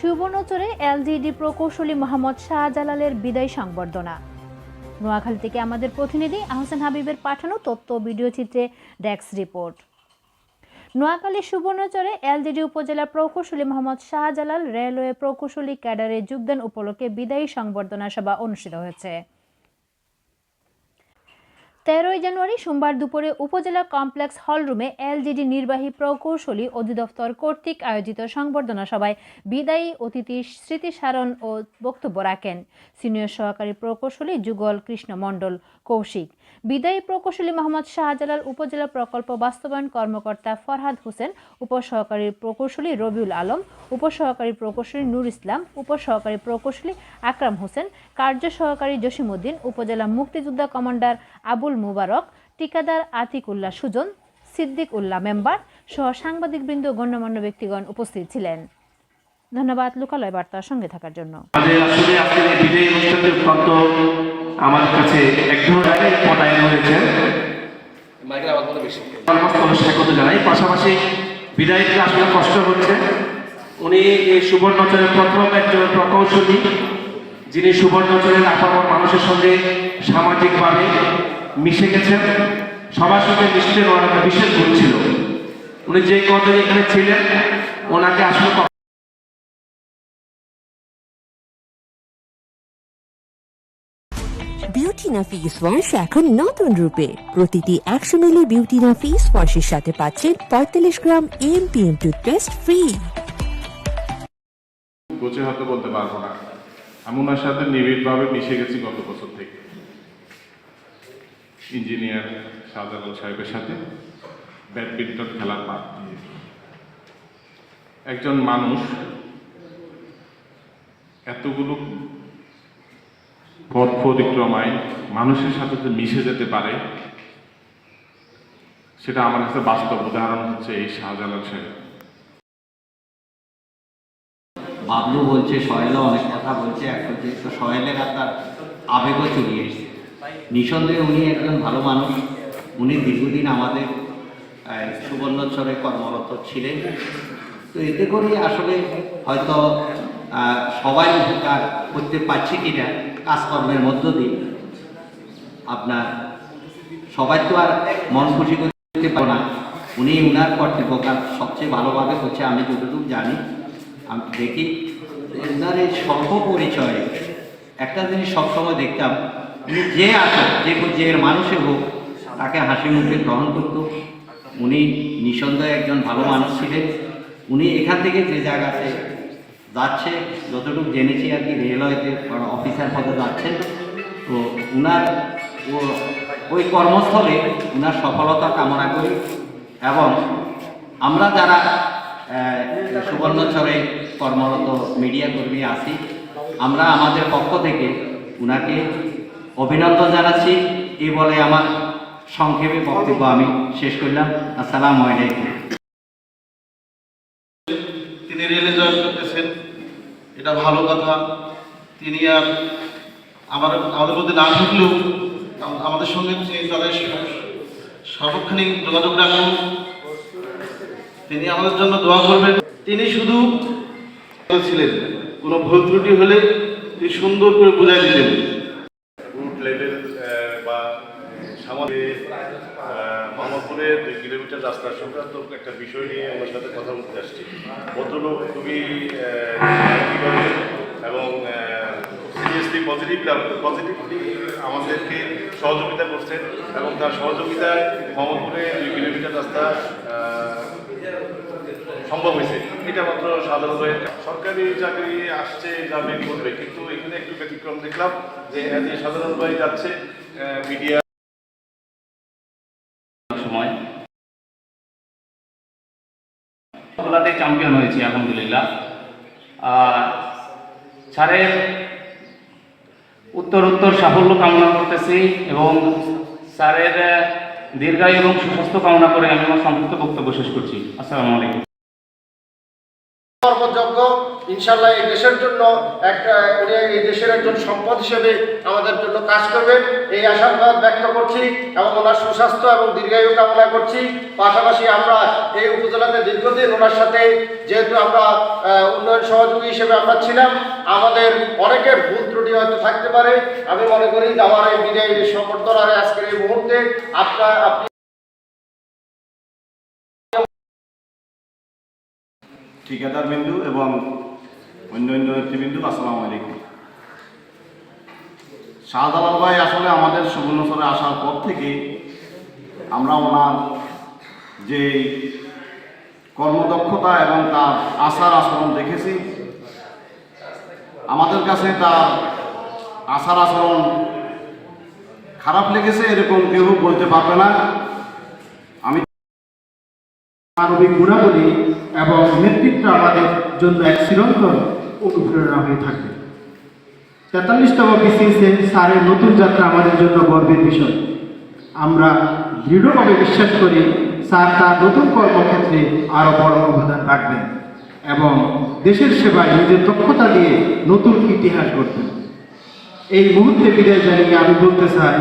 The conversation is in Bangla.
সুবর্ণচরে এলজিডি প্রকৌশলী মোহাম্মদ শাহজালালের বিদায় সংবর্ধনা। নোয়াখালী থেকে আমাদের প্রতিনিধি আহসান হাবিবের পাঠানো তথ্য ভিডিওচিত্রে ভিডিও চিত্রে ডেস্ক রিপোর্ট। নোয়াখালী সুবর্ণচরে এলজিডি উপজেলা প্রকৌশলী মোহাম্মদ শাহজালাল রেলওয়ে প্রকৌশলী ক্যাডারে যোগদান উপলক্ষে বিদায়ী সংবর্ধনা সভা অনুষ্ঠিত হয়েছে। তেরোই জানুয়ারি সোমবার দুপুরে উপজেলা কমপ্লেক্স হলরুমে এলজিডি নির্বাহী প্রকৌশলী অধিদপ্তর কর্তৃক আয়োজিত সংবর্ধনা সভায় বিদায়ী অতিথির স্মৃতিসারণ ও বক্তব্য রাখেন। সিনিয়র সহকারী প্রকৌশলী যুগল কৃষ্ণ মণ্ডল কৌশিক। বিদায়ী প্রকৌশলী মোহাম্মদ শাহজালাল, উপজেলা প্রকল্প বাস্তবায়ন কর্মকর্তা ফরহাদ হোসেন, উপসহকারী প্রকৌশলী রবিউল আলম, উপসহকারী প্রকৌশলী নূর ইসলাম, উপসহকারী প্রকৌশলী আকরাম হোসেন, কার্য সহকারী জসিমউদ্দিন, উপজেলা মুক্তিযোদ্ধা কমান্ডার আবুল মুবারক ঠিকাদার আতিকুল্লাহ সুজন সিদ্দিক উল্লাহ মেম্বার সহ সাংবাদিকবৃন্দ গণ্যমান্য ব্যক্তিগণ উপস্থিত ছিলেন। ধন্যবাদ লোকালয় বার্তার সঙ্গে থাকার জন্য। আমাদের কাছে এক ধরনের পদায়ন হয়েছে। মাইকের আওয়াজ বেশি। সমস্ত স্বাগত জানাই পাশাপাশি বিদায়ীতে আসলে কষ্ট হচ্ছে। উনি এই সুবর্ণচরের প্রথম একজন প্রকৌশলী যিনি সুবর্ণচরের আপামর মানুষের সঙ্গে সামাজিকভাবে মিশে গেছেন। সবার সঙ্গে মিশতে ওনার একটা বিশেষ গুণ ছিল। উনি যে কদিন এখানে ছিলেন ওনাকে আসলে বিউটিনা ফেস ওয়াশ এখন নতুন রূপে। প্রতিটি একশো মিলি বিউটিনা ফেস ওয়াশের সাথে পাচ্ছেন পঁয়তাল্লিশ গ্রাম এমপিএম টুথপেস্ট ফ্রি গোছে হয়তো বলতে পারব না। আমি ওনার সাথে নিবিড়ভাবে মিশে গেছি গত বছর থেকে। ইঞ্জিনিয়ার শাহজালাল সাহেবের সাথে ব্যাডমিন্টন খেলার মাঠ দিয়ে একজন মানুষ এতগুলো পথ পরিক্রমায় মানুষের সাথে যে মিশে যেতে পারে, সেটা আমার কাছে বাস্তব উদাহরণ হচ্ছে এই শাহজালাল সাহেব। বাবলু বলছে, সহেলও অনেক কথা বলছে এখন তো সহেলের আপনার আবেগও চলে এসেছে। নিঃসন্দেহে উনি একজন ভালো মানুষ। উনি দীর্ঘদিন আমাদের সুবর্ণচরে কর্মরত ছিলেন। তো এতে করে আসলে হয়তো সবাই উপকার করতে পারছে কিনা কাজকর্মের মধ্য দিয়ে। আপনার সবাই তো আর মন খুশি করতে পারো না। উনি উনার কর্তৃপক্ষ সবচেয়ে ভালোভাবে হচ্ছে আমি যতটুকু জানি, আমি দেখি। উনার এই স্বল্প পরিচয়ে একটা জিনিস সবসময় দেখতাম যে আসো যে যে মানুষে হোক, তাকে হাসি মুখে গ্রহণ করত উনি নিঃসন্দেহে একজন ভালো মানুষ ছিলেন। উনি এখান থেকে যে জায়গাতে যাচ্ছে, যতটুকু জেনেছি আর কি, রেলওয়েতে অফিসার পদে যাচ্ছেন, তো উনার ওই কর্মস্থলে উনার সফলতা কামনা করি এবং আমরা যারা সুবর্ণচরে কর্মরত মিডিয়া কর্মী আছি, আমরা আমাদের পক্ষ থেকে উনাকে অভিনন্দন জানাচ্ছি। এই বলে আমার সংক্ষেপে বক্তব্য আমি শেষ করলাম। আসসালামু আলাইকুম। তিনি রেলে জয়েন করতেছেন। এটা ভালো কথা। তিনি আর আমার আমাদের মধ্যে না ঢুকলেও আমাদের সঙ্গে তিনি তাদের স- সর্বক্ষণিক যোগাযোগ রাখুন। তিনি আমাদের জন্য দোয়া করবেন। তিনি শুধু ছিলেন। কোনো ভুল ত্রুটি হলে তিনি সুন্দর করে বুঝাই দিতেন সামাজিক মোহাম্মদপুরে দুই কিলোমিটার রাস্তা সংক্রান্ত একটা বিষয় নিয়ে আমার সাথে কথা বলতে আসছি। ভদ্রলোক খুবই এবং সিরিয়াসলি পজিটিভ পজিটিভলি আমাদেরকে সহযোগিতা করছেন এবং তার সহযোগিতায় মোহাম্মদপুরে দুই কিলোমিটার রাস্তা সম্ভব হয়েছে। এটা মাত্র সাধারণ সরকারি চাকরি আসছে, যাবে, করবে, কিন্তু এখানে একটু ব্যতিক্রম দেখলাম যে সাধারণ ভাই যাচ্ছে মিডিয়া খেলাতে চ্যাম্পিয়ন হয়েছি, আলহামদুলিল্লাহ। আর স্যারের উত্তর উত্তর সাফল্য কামনা করতেছি এবং স্যারের দীর্ঘায়ু এবং সুস্বাস্থ্য কামনা করে আমি আমার সংক্ষিপ্ত বক্তব্য শেষ করছি। আসসালামু আলাইকুম। কর্মযোগ্য ইনশাল্লাহ এই দেশের জন্য একটা, উনি এই দেশের একজন সম্পদ হিসেবে আমাদের জন্য কাজ করবেন। এই আশাবাদ ব্যক্ত করছি এবং ওনার সুস্বাস্থ্য এবং দীর্ঘায়ু কামনা করছি। পাশাপাশি আমরা এই উপজেলাতে দীর্ঘদিন ওনার সাথে, যেহেতু আমরা উন্নয়ন সহযোগী হিসেবে আমরা ছিলাম, আমাদের অনেকের ভুল ত্রুটি হয়তো থাকতে পারে। আমি মনে করি আমার এই বিদায় সম্বর্ধনার আজকের এই মুহূর্তে আপনার আপনি ঠিকাদার বিন্দু এবং অন্য অন্য নেতৃবৃন্দু, আসসালামু আলাইকুম। শাহজালাল ভাই আসলে আমাদের সুবর্ণচরে আসার পর থেকে আমরা ওনার যে কর্মদক্ষতা এবং তার আচার আচরণ দেখেছি, আমাদের কাছে তার আচার আচরণ খারাপ লেগেছে, এরকম কেউ বলতে পারবে না। আমি মানবিক গুণাবলী এবং নেতৃত্ব আমাদের জন্য এক চিরন্তন অনুপ্রেরণা হয়ে থাকবে। তেতাল্লিশতম বিসিএসে স্যারের নতুন যাত্রা আমাদের জন্য গর্বের বিষয়। আমরা দৃঢ়ভাবে বিশ্বাস করি স্যার তার নতুন কর্মক্ষেত্রে আরও বড় অবদান রাখবেন এবং দেশের সেবায় নিজের দক্ষতা দিয়ে নতুন ইতিহাস গড়বেন। এই মুহূর্তে বিদায় জানিয়ে আমি বলতে চাই